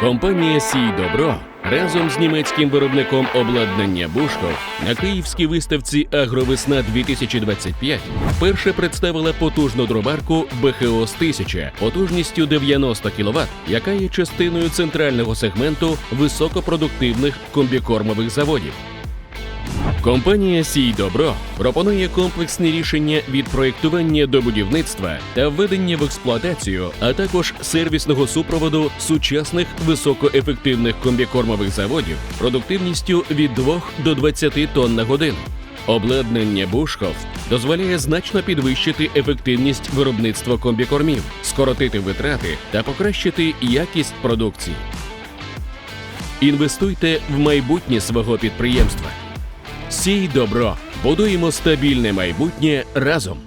Компанія Сій Добро разом з німецьким виробником обладнання Бушков на київській виставці Агровесна 2025 вперше представила потужну дробарку БХОС 1000 потужністю 90 кВт, яка є частиною центрального сегменту високопродуктивних комбікормових заводів. Компанія Сій Добро пропонує комплексні рішення від проєктування до будівництва та введення в експлуатацію, а також сервісного супроводу сучасних високоефективних комбікормових заводів продуктивністю від 2 до 20 тонн на годину. Обладнання Бушхов дозволяє значно підвищити ефективність виробництва комбікормів, скоротити витрати та покращити якість продукції. Інвестуйте в майбутнє свого підприємства. Сій добро. Будуємо стабільне майбутнє разом.